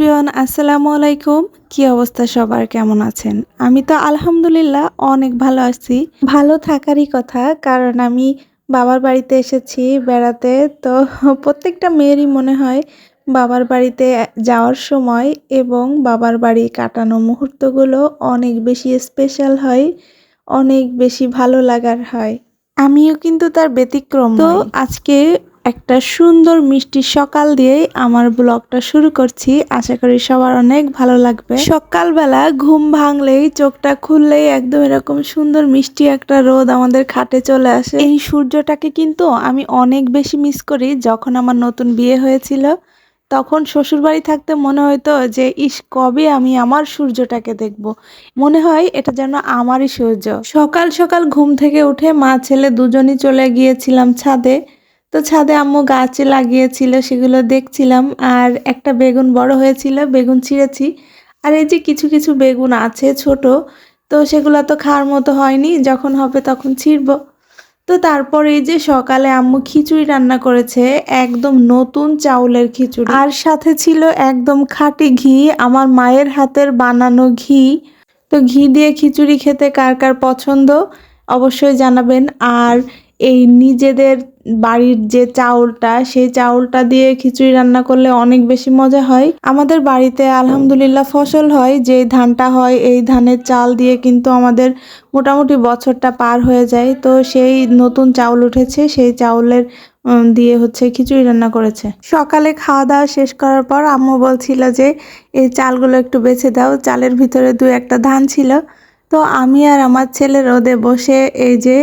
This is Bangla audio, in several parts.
এভরিওয়ান আসসালামু আলাইকুম। কি অবস্থা সবার? কেমন আছেন? আমি তো আলহামদুলিল্লাহ অনেক ভালো আছি। ভালো থাকারই কথা কারণ আমি বাবার বাড়িতে এসেছি বেড়াতে। তো প্রত্যেকটা মেয়েরই মনে হয় বাবার বাড়িতে যাওয়ার সময় এবং বাবার বাড়ি কাটানো মুহূর্তগুলো অনেক বেশি স্পেশাল হয় অনেক বেশি ভালো লাগার হয়। আমিও কিন্তু তার ব্যতিক্রম তো আজকে একটা সুন্দর মিষ্টি সকাল দিয়েই আমার ব্লগটা শুরু করছি। আশা করি সবার অনেক ভালো লাগবে। সকালবেলা ঘুম ভাঙলেই, চোখটা খুললেই একদম এরকম সুন্দর মিষ্টি একটা রোদ আমাদের খাটে চলে আসে। এই সূর্যটাকে কিন্তু আমি অনেক বেশি মিস করি। যখন আমার নতুন বিয়ে হয়েছিল, তখন শ্বশুরবাড়ি থাকতে মনে হতো যে, ইস, কবে আমি আমার সূর্যটাকে দেখব? মনে হয় এটা যেন আমারই সূর্য। সকাল সকাল ঘুম থেকে উঠে মা, ছেলে দুজনই চলে গিয়েছিলাম ছাদে। তো ছাদে আম্মু গাছে লাগিয়েছিল, সেগুলো দেখছিলাম। আর একটা বেগুন বড় হয়েছিল, বেগুন ছিঁড়েছি। আর এই যে কিছু কিছু বেগুন আছে ছোট, তো সেগুলো তো খাওয়ার মতো হয়নি, যখন হবে তখন ছিঁড়বো। তো তারপর এই যে সকালে আম্মু খিচুড়ি রান্না করেছে, একদম নতুন চাউলের খিচুড়ি। আর সাথে ছিল একদম খাঁটি ঘি, আমার মায়ের হাতের বানানো ঘি। তো ঘি দিয়ে খিচুড়ি খেতে কার কার পছন্দ, অবশ্যই জানাবেন। আর এই নিজেদের বাড়ির যে চাউলটা, সেই চাউলটা দিয়ে খিচুড়ি রান্না করলে অনেক বেশি মজা হয়। আমাদের বাড়িতে আলহামদুলিল্লাহ ফসল হয় যে ধানটা হয় এই ধানের চাল দিয়ে কিন্তু আমাদের মোটামুটি বছরটা পার হয়ে যায়। তো সেই নতুন চাউল উঠেছে, সেই চাউলের দিয়ে হচ্ছে খিচুড়ি রান্না করেছে। সকালে খাওয়া দাওয়া শেষ করার পর আম্মু বলছিল যে, এই চালগুলো একটু বেছে দাও। চালের ভিতরে দু একটা ধান ছিল। তো আমি আর আমার ছেলে রোদে বসে এই যে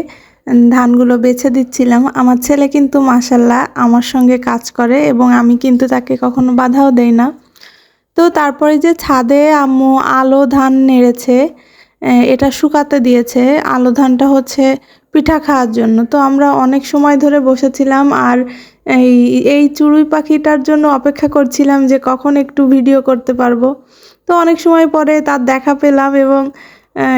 ধানগুলো বেছে দিচ্ছিলাম। আমার ছেলে কিন্তু মাসাল্লাহ আমার সঙ্গে কাজ করে এবং আমি কিন্তু তাকে কখনো বাধাও দেই না। তো তারপরে যে ছাদে আম্মু আলো ধান নেড়েছে এটা শুকাতে দিয়েছে। আলো ধানটা হচ্ছে পিঠা খাওয়ার জন্য। তো আমরা অনেক সময় ধরে বসেছিলাম আর এই এই চড়ুই পাখিটার জন্য অপেক্ষা করছিলাম যে কখন একটু ভিডিও করতে পারব। তো অনেক সময় পরে তার দেখা পেলাম এবং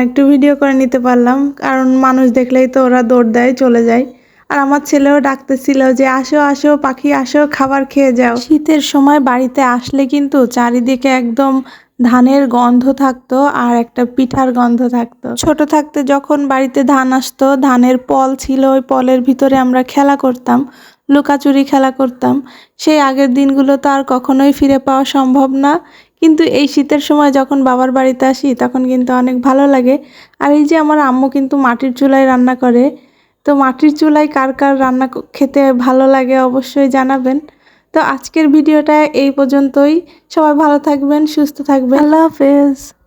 একটু ভিডিও করে নিতে পারলাম। কারণ মানুষ দেখলেই তো ওরা দৌড় দেয়, চলে যায়। আর আমার ছেলেও ডাকতেছিল যে, আসো আসো, পাখি, আসো, খাবার খেয়ে যাও। শীতের সময় বাড়িতে আসলে কিন্তু চারিদিকে একদম ধানের গন্ধ থাকতো আর একটা পিঠার গন্ধ থাকতো। ছোট থাকতে যখন বাড়িতে ধান আসতো, ধানের পল ছিল, ওই পলের ভিতরে আমরা খেলা করতাম, লুকাচুরি খেলা করতাম। সেই আগের দিনগুলো তো আর কখনোই ফিরে পাওয়া সম্ভব না। কিন্তু এই শীতের সময় যখন বাবার বাড়িতে আসি, তখন কিন্তু অনেক ভালো লাগে। আর এই যে আমার আম্মু কিন্তু মাটির চুলায় রান্না করে। তো মাটির চুলায় কার কার রান্না খেতে ভালো লাগে অবশ্যই জানাবেন। তো আজকের ভিডিওটা এই পর্যন্তই। সবাই ভালো থাকবেন, সুস্থ থাকবেন। আল্লাহ হাফেজ।